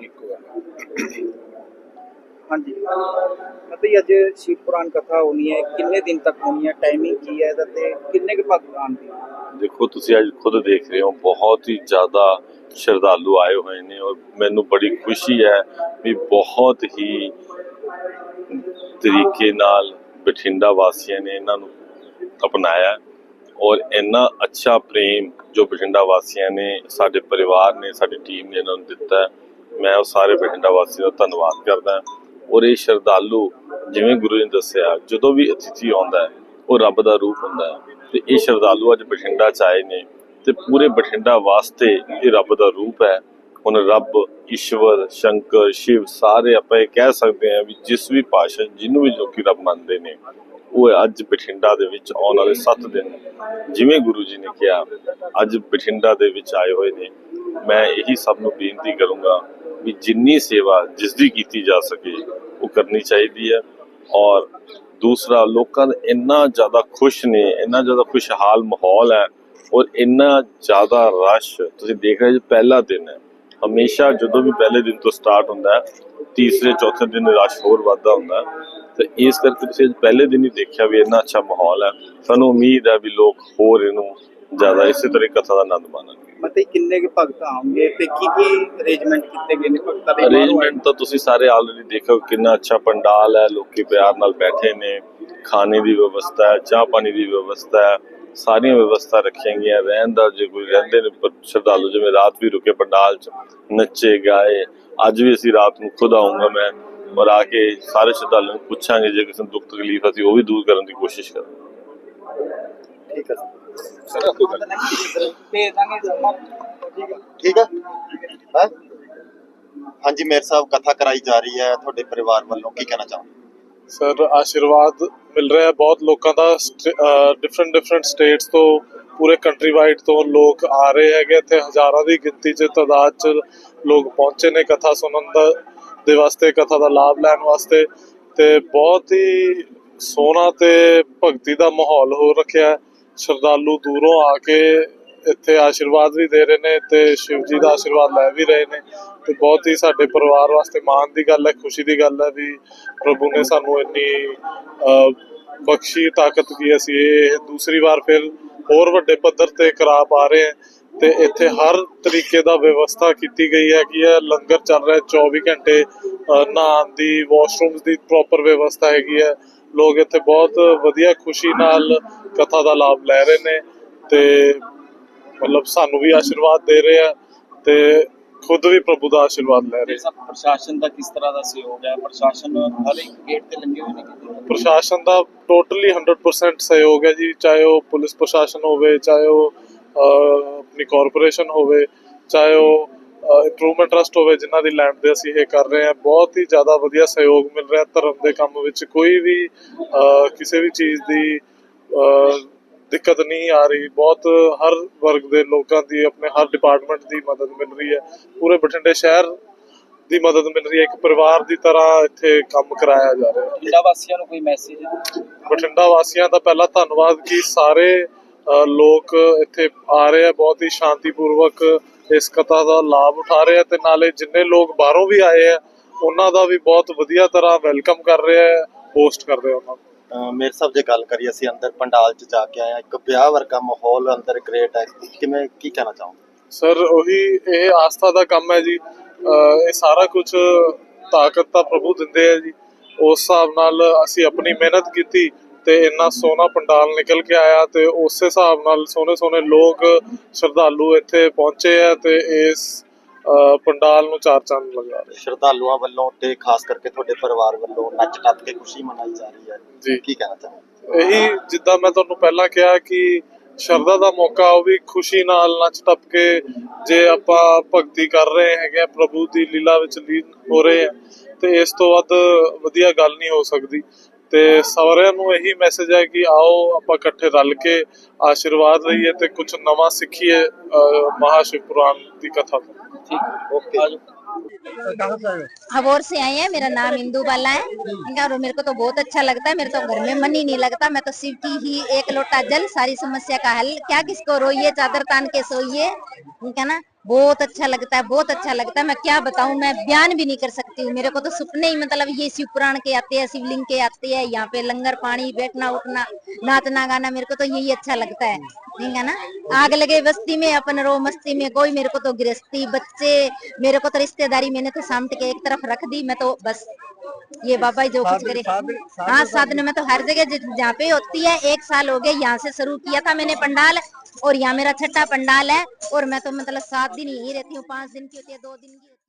ਇੱਕੋ ਹੈ ਹਾਂਜੀ। ਮਤਲਬ ਅੱਜ ਸ਼ਿਵ ਪੁਰਾਣ ਕਥਾ ਹੋਣੀ ਹੈ ਕਿੰਨੇ ਦਿਨ ਤੱਕ ਹੋਣੀ ਹੈ ਟਾਈਮਿੰਗ ਕੀ ਹੈ ਇਹਦਾ ਤੇ ਕਿੰਨੇ ਕੁ ਭਗਤ ਆਉਣਗੇ ਦੇਖੋ ਤੁਸੀਂ ਅੱਜ ਖੁਦ ਦੇਖ ਰਹੇ ਹੋ ਬਹੁਤ ਹੀ ਜ਼ਿਆਦਾ ਸ਼ਰਧਾਲੂ ਆਏ ਹੋਏ ਨੇ ਔਰ ਮੈਨੂੰ ਬੜੀ ਖੁਸ਼ੀ ਹੈ ਵੀ ਬਹੁਤ ਹੀ ਤਰੀਕੇ ਨਾਲ ਬਠਿੰਡਾ ਵਾਸੀਆਂ ਨੇ ਇਹਨਾਂ ਨੂੰ ਅਪਣਾਇਆ ਔਰ ਇੰਨਾ ਅੱਛਾ ਪ੍ਰੇਮ ਜੋ ਬਠਿੰਡਾ ਵਾਸੀਆਂ ਨੇ ਸਾਡੇ ਪਰਿਵਾਰ ਨੇ ਸਾਡੀ ਟੀਮ ਨੇ ਇਹਨਾਂ ਨੂੰ ਦਿੱਤਾ ਹੈ, ਮੈਂ ਉਹ ਸਾਰੇ ਬਠਿੰਡਾ ਵਾਸੀਆਂ ਦਾ ਧੰਨਵਾਦ ਕਰਦਾ ਔਰ ਇਹ ਸ਼ਰਧਾਲੂ ਜਿਵੇਂ ਗੁਰੂ ਜੀ ਨੇ ਦੱਸਿਆ, ਜਦੋਂ ਵੀ ਅਤਿਥੀ ਆਉਂਦਾ ਹੈ, ਉਹ ਰੱਬ ਦਾ ਰੂਪ ਹੁੰਦਾ ਹੈ। ਤੇ ਇਹ ਸ਼ਰਧਾਲੂ ਅੱਜ ਬਠਿੰਡਾ ਚ ਆਏ ਨੇ ਤੇ ਪੂਰੇ ਬਠਿੰਡਾ ਵਾਸਤੇ ਇਹ ਰੱਬ ਦਾ ਰੂਪ ਹੈ। ਹੁਣ ਰੱਬ, ਈਸ਼ਵਰ, ਸ਼ੰਕਰ, ਸ਼ਿਵ, ਸਾਰੇ ਆਪਾਂ ਇਹ ਕਹਿ ਸਕਦੇ ਹਾਂ ਵੀ ਜਿਸ ਵੀ ਭਾਸ਼ਾ ਜਿਹਨੂੰ ਵੀ ਲੋਕੀ ਰੱਬ ਮੰਨਦੇ ਨੇ, ਉਹ ਅੱਜ ਬਠਿੰਡਾ ਦੇ ਵਿੱਚ ਆਉਣ ਵਾਲੇ 7 ਦਿਨ। ਜਿਵੇਂ ਗੁਰੂ ਜੀ ਨੇ ਕਿਹਾ, ਅੱਜ ਬਠਿੰਡਾ ਦੇ ਵਿੱਚ ਆਏ ਹੋਏ ਨੇ। ਮੈਂ ਇਹੀ ਸਭ ਨੂੰ ਬੇਨਤੀ ਕਰੂੰਗਾ ਵੀ ਜਿੰਨੀ ਸੇਵਾ ਜਿਸ ਦੀ ਕੀਤੀ ਜਾ ਸਕੇ, ਉਹ ਕਰਨੀ ਚਾਹੀਦੀ ਹੈ। ਔਰ ਦੂਸਰਾ, ਲੋਕਾਂ ਦਾ ਇੰਨਾ ਜ਼ਿਆਦਾ ਖੁਸ਼ ਨੇ, ਇੰਨਾ ਜ਼ਿਆਦਾ ਖੁਸ਼ਹਾਲ ਮਾਹੌਲ ਹੈ ਔਰ ਇੰਨਾ ਜ਼ਿਆਦਾ ਰਸ਼, ਤੁਸੀਂ ਦੇਖ ਰਹੇ ਹੋ ਪਹਿਲਾ ਦਿਨ ਹੈ। ਹਮੇਸ਼ਾ ਜਦੋਂ ਵੀ ਪਹਿਲੇ ਦਿਨ ਤੋਂ ਸਟਾਰਟ ਹੁੰਦਾ ਹੈ, ਤੀਸਰੇ, ਚੌਥੇ ਦਿਨ ਰਸ਼ ਹੋਰ ਵੱਧਦਾ ਹੁੰਦਾ ਤੇ ਇਸ ਕਰਕੇ ਤੁਸੀਂ ਅੱਜ ਪਹਿਲੇ ਦਿਨ ਹੀ ਦੇਖਿਆ ਵੀ ਇੰਨਾ ਅੱਛਾ ਮਾਹੌਲ ਹੈ। ਸਾਨੂੰ ਉਮੀਦ ਹੈ ਵੀ ਲੋਕ ਹੋਰ ਇਹਨੂੰ ਜ਼ਿਆਦਾ ਇਸੇ ਤਰ੍ਹਾਂ ਕਥਾ ਦਾ ਆਨੰਦ ਮਾਣਨਗੇ ਮਤਲਬ ਕਿੰਨੇ ਕੁ ਭਗਤ ਆਉਣਗੇ ਤੇ ਕੀ ਕੀ ਅਰੇਂਜਮੈਂਟ ਕੀਤੇ ਗਏ ਨੇ ਭਗਤਾਂ ਦੇ ਅਰੇਂਜਮੈਂਟ ਤਾਂ ਤੁਸੀਂ ਸਾਰੇ ਆਲਰੇਡੀ ਦੇਖੋ ਕਿੰਨਾ ਅੱਛਾ ਪੰਡਾਲ ਹੈ ਲੋਕੀ ਪਿਆਰ ਨਾਲ ਬੈਠੇ ਨੇ ਖਾਣੇ ਦੀ ਵਿਵਸਥਾ ਹੈ ਚਾਹ ਪਾਣੀ ਦੀ ਵਿਵਸਥਾ ਹੈ ਸਾਰੀਆਂ ਵਿਵਸਥਾ ਰੱਖੀਆਂ ਗਈਆਂ ਰਹਿਣ ਦਾ ਜੇ ਕੋਈ ਰਹਿੰਦੇ ਨੇ ਸ਼ਰਧਾਲੂ ਜਿਵੇਂ ਰਾਤ ਵੀ ਰੁਕੇ ਪੰਡਾਲ 'ਚ ਨੱਚੇ ਗਾਏ ਅੱਜ ਵੀ ਅਸੀਂ ਰਾਤ ਨੂੰ ਖੁਦ ਆਉਂਗਾ ਮੈਂ ਔਰ ਆ ਕੇ ਸਾਰੇ ਸ਼ਰਧਾਲੂਆਂ ਨੂੰ ਪੁੱਛਾਂਗੇ ਜੇ ਕਿਸੇ ਨੂੰ ਦੁੱਖ ਤਕਲੀਫ ਅਸੀਂ ਉਹ ਵੀ ਦੂਰ ਕਰਨ ਦੀ ਕੋਸ਼ਿਸ਼ ਕਰਾਂਗੇ। ਠੀਕ ਹੈ ਸਰ। ਕੋਈ ਗੱਲ। ਨਹੀਂ। ਭੇਜ ਦਾਂਗੇ ਜਮਾ ਠੀਕ ਹੈ ਠੀਕ ਹੈ? ਹੈਂ? ਹਾਂਜੀ ਮੇਰ ਸਾਹਿਬ ਕਥਾ ਕਰਾਈ ਜਾ ਰਹੀ ਹੈ ਤੁਹਾਡੇ ਪਰਿਵਾਰ ਵੱਲੋਂ। ਕੀ ਕਹਿਣਾ ਚਾਹੋਗੇ? ਸਰ ਆਸ਼ੀਰਵਾਦ ਮਿਲ ਰਿਹਾ ਹੈ ਬਹੁਤ ਲੋਕਾਂ ਦਾ। ਡਿਫਰੈਂਟ ਡਿਫਰੈਂਟ ਸਟੇਟਸ ਤੋਂ ਪੂਰੇ ਕੰਟਰੀ ਵਾਈਡ ਤੋਂ ਲੋਕ ਆ ਰਹੇ ਹੈਗੇ। ਇੱਥੇ ਹਜ਼ਾਰਾਂ ਦੀ ਗਿਣਤੀ 'ਚ ਤਾਦਾਦ 'ਚ ਲੋਕ ਪਹੁੰਚੇ ਨੇ ਕਥਾ ਸੁਣਨ ਦਾ ਦੇ ਵਾਸਤੇ ਕਥਾ ਦਾ ਲਾਭ ਲੈਣ ਵਾਸਤੇ। ਤੇ ਬਹੁਤ ਹੀ ਸੋਹਣਾ ਤੇ ਭਗਤੀ ਦਾ ਮਾਹੌਲ ਹੋ ਰੱਖਿਆ ਹੈ। ਸ਼ਰਧਾਲੂ ਦੂਰੋਂ ਆ ਕੇ ਇੱਥੇ ਆਸ਼ੀਰਵਾਦ ਵੀ ਦੇ ਰਹੇ ਨੇ ਤੇ ਸ਼ਿਵ ਜੀ ਦਾ ਆਸ਼ੀਰਵਾਦ ਲੈ ਵੀ ਰਹੇ ਨੇ ਤੇ ਬਹੁਤ ਹੀ ਸਾਡੇ ਪਰਿਵਾਰ ਵਾਸਤੇ ਮਾਣ ਦੀ ਗੱਲ ਹੈ, ਖੁਸ਼ੀ ਦੀ ਗੱਲ ਹੈ ਵੀ ਪ੍ਰਭੂ ਨੇ ਸਾਨੂੰ ਇੰਨੀ ਬਖਸ਼ੀ ਤਾਕਤ ਦੀ ਅਸੀਂ ਇਹ ਦੂਸਰੀ ਵਾਰ ਫਿਰ ਹੋਰ ਵੱਡੇ ਪੱਧਰ ਤੇ ਕਰਾ ਪਾ ਰਹੇ ਹਾਂ ਤੇ ਇੱਥੇ ਹਰ ਤਰੀਕੇ ਦਾ ਵਿਵਸਥਾ ਕੀਤੀ ਗਈ ਹੈ ਕਿ ਇਹ ਲੰਗਰ ਚੱਲ ਰਿਹਾ ਹੈ 24 ਘੰਟੇ ਨਹਾਉਣ ਦੀ ਵਾਸ਼ਰੂਮਸ ਦੀ ਪ੍ਰੋਪਰ ਵਿਵਸਥਾ ਹੈਗੀ ਹੈ। ਲੋਕ ਇੱਥੇ ਬਹੁਤ ਵਧੀਆ ਖੁਸ਼ੀ ਨਾਲ ਕਥਾ ਦਾ ਲਾਭ ਲੈ ਰਹੇ ਨੇ ਤੇ ਮਤਲਬ ਸਾਨੂੰ ਵੀ ਆਸ਼ੀਰਵਾਦ ਦੇ ਰਹੇ ਆ ਤੇ ਖੁਦ ਵੀ ਪ੍ਰਭੂ ਦਾ ਆਸ਼ੀਰਵਾਦ ਲੈ ਰਹੇ ਸਭ ਪ੍ਰਸ਼ਾਸਨ ਦਾ ਕਿਸ ਤਰ੍ਹਾਂ ਦਾ ਸਹਿਯੋਗ ਹੈ? ਪ੍ਰਸ਼ਾਸਨ ਹਰ ਇੱਕ ਗੇਟ ਤੇ ਲੱਗੇ ਹੋਏ ਨੇ ਪ੍ਰਸ਼ਾਸਨ ਦਾ ਟੋਟਲੀ 100% ਸਹਿਯੋਗ ਹੈ ਜੀ ਚਾਹੇ ਉਹ ਪੁਲਿਸ ਪ੍ਰਸ਼ਾਸਨ ਹੋਵੇ ਚਾਹੇ ਉਹ ਆਪਣੀ ਕਾਰਪੋਰੇਸ਼ਨ ਹੋਵੇ ਚਾਹੇ ਉਹ ਇੰਪਰੂਵਮੈਂਟ ਟਰਸਟ ਹੋਵੇ ਜਿਨ੍ਹਾਂ ਦੀ ਲੈਂਡ ਦੇ ਅਸੀਂ ਇਹ ਕਰ ਰਹੇ ਹਾਂ ਬਹੁਤ ਹੀ ਜ਼ਿਆਦਾ ਵਧੀਆ ਸਹਿਯੋਗ ਮਿਲ ਰਿਹਾ ਧਰਮ ਦੇ ਕੰਮ ਵਿੱਚ। ਕੋਈ ਵੀ ਕਿਸੇ ਵੀ ਚੀਜ਼ ਦੀ ਦਿੱਕਤ ਨਹੀਂ ਆ ਰਹੀ। ਬਹੁਤ ਹਰ ਵਰਗ ਦੇ ਲੋਕਾਂ ਦੀ ਆਪਣੇ ਹਰ ਡਿਪਾਰਟਮੈਂਟ ਦੀ ਮਦਦ ਮਿਲ ਰਹੀ ਹੈ। ਪੂਰੇ ਬਠਿੰਡੇ ਸ਼ਹਿਰ ਦੀ ਮਦਦ ਮਿਲ ਰਹੀ ਹੈ। ਇੱਕ ਪਰਿਵਾਰ ਦੀ ਤਰ੍ਹਾਂ ਇੱਥੇ ਕੰਮ ਕਰਾਇਆ ਜਾ ਰਿਹਾ। ਹੈ ਪਿੰਡਾਂ ਵਾਸੀਆਂ ਨੂੰ ਕੋਈ ਮੈਸੇਜ ਬਠਿੰਡਾ ਵਾਸੀਆਂ ਦਾ ਪਹਿਲਾ ਧੰਨਵਾਦ ਕਿ ਸਾਰੇ ਲੋਕ ਇੱਥੇ ਆ ਰਹੇ ਆ ਬਹੁਤ ਹੀ ਸ਼ਾਂਤੀਪੂਰਵਕ ਇਸ ਕਥਾ ਦਾ ਲਾਭ ਉਠਾ ਰਹੇ ਆ ਤੇ ਨਾਲੇ ਜਿੰਨੇ ਲੋਕ ਬਾਹਰੋਂ ਵੀ ਆਏ ਆ ਉਹਨਾਂ ਦਾ ਵੀ ਬਹੁਤ ਵਧੀਆ ਤਰ੍ਹਾਂ ਵੈਲਕਮ ਕਰ ਰਹੇ ਆ ਹੋਸਟ ਕਰ ਰਹੇ ਉਹਨਾਂ ਨੂੰ। ਮੇਰ ਸਾਹਿਬ ਜੇ ਗੱਲ ਕਰੀਏ ਅਸੀਂ ਅੰਦਰ ਪੰਡਾਲ 'ਚ ਜਾ ਕੇ ਹਾਂ ਇੱਕ ਵਿਆਹ ਵਰਗਾ ਮਾਹੌਲ ਅੰਦਰ ਕ੍ਰੀਏਟ ਹੈ ਕਿਵੇਂ ਕੀ ਕਹਿਣਾ ਚਾਹੋਗੇ? ਸਰ ਉਹੀ ਇਹ ਆਸਥਾ ਦਾ ਕੰਮ ਹੈ ਜੀ। ਇਹ ਸਾਰਾ ਕੁਝ ਤਾਕਤ ਤਾਂ ਪ੍ਰਭੂ ਦਿੰਦੇ ਆ ਜੀ। ਉਸ ਹਿਸਾਬ ਨਾਲ ਅਸੀਂ ਆਪਣੀ ਮਿਹਨਤ ਕੀਤੀ ਤੇ ਇੰਨਾ ਸੋਹਣਾ ਪੰਡਾਲ ਨਿਕਲ ਕੇ ਆਇਆ ਤੇ ਉਸੇ ਹਿਸਾਬ ਨਾਲ ਸੋਹਣੇ ਸੋਹਣੇ ਲੋਕ ਸ਼ਰਧਾਲੂ ਇੱਥੇ ਪਹੁੰਚੇ ਆ ਤੇ ਇਸ ਪੰਡਾਲ ਨੂੰ ਚਾਰ ਚੰਦ ਲਗਾ ਰਹੇ ਸ਼ਰਧਾਲੂਆਂ ਵੱਲੋਂ ਤੇ ਖਾਸ ਕਰਕੇ ਤੁਹਾਡੇ ਪਰਿਵਾਰ ਵੱਲੋਂ ਨੱਚ ਟੱਪ ਕੇ ਖੁਸ਼ੀ ਮਨਾਈ ਜਾ ਰਹੀ ਹੈ। ਜੀ। ਕੀ ਕਹਿਣਾ ਚਾਹੋਗੇ? ਇਹੀ ਜਿੱਦਾਂ ਮੈਂ ਤੁਹਾਨੂੰ ਪਹਿਲਾਂ ਕਿਹਾ ਕਿ ਸ਼ਰਧਾ ਦਾ ਮੌਕਾ ਉਹ ਵੀ ਖੁਸ਼ੀ ਨਾਲ ਨੱਚ ਟੱਪ ਕੇ ਜੇ ਆਪਾਂ ਭਗਤੀ ਕਰ ਰਹੇ ਹੈਗੇ ਪ੍ਰਭੂ ਦੀ ਲੀਲਾ ਵਿੱਚ ਲੀਨ ਹੋ ਰਹੇ ਆ ਤੇ ਇਸ ਤੋਂ ਵੱਧ ਵਧੀਆ ਗੱਲ ਨਹੀਂ ਹੋ ਸਕਦੀ। ਤੇ ਸਾਰਿਆਂ ਨੂੰ ਇਹੀ ਮੈਸੇਜ ਹੈ ਕਿ ਆਓ ਆਪਾਂ ਇਕੱਠੇ ਰਲ ਕੇ ਆਸ਼ੀਰਵਾਦ ਲਈਏ ਤੇ ਕੁਝ ਨਵਾਂ ਸਿੱਖੀਏ ਅਹ, ਮਹਾਸ਼ਿਵ ਪੁਰਾਣ ਦੀ ਕਥਾ ਤੋਂ ਠੀਕ ਓਕੇ ਆਜੋ हबोर से आए हैं मेरा नाम इंदू बाला है इनका और मेरे को तो बहुत अच्छा लगता है मेरे तो घर में मन ही नहीं लगता मैं तो शिव की ही एक लोटा जल सारी समस्या का हल क्या किसको रोइए चादर तान के सोइए ठीक है ना बहुत अच्छा लगता है, बहुत अच्छा लगता है। मैं क्या बताऊँ, मैं बयान भी नहीं कर सकती हूँ। मेरे को तो सपने ही मतलब ये शिव पुराण के आते हैं, शिवलिंग के आते हैं, यहाँ पे लंगर पानी, बैठना, उठना, नाचना, गाना, मेरे को तो यही अच्छा लगता है। ठीक है ना? आग लगे बस्ती में, अपन रो मस्ती में, कोई मेरे को तो गृहस्थी, बच्चे, मेरे को तो रिश्तेदारी मैंने तो सामट के एक तरफ़ रख दी, मैं तो बस ये बाबा जो कुछ करे। हाँ साधन में तो हर जगह जहाँ पे होती है एक साल हो गया यहाँ से शुरू किया था मैंने पंडाल और यहाँ मेरा छठा पंडाल है और मैं तो मतलब सात दिन यही रहती हूँ पाँच दिन की होती है दो दिन की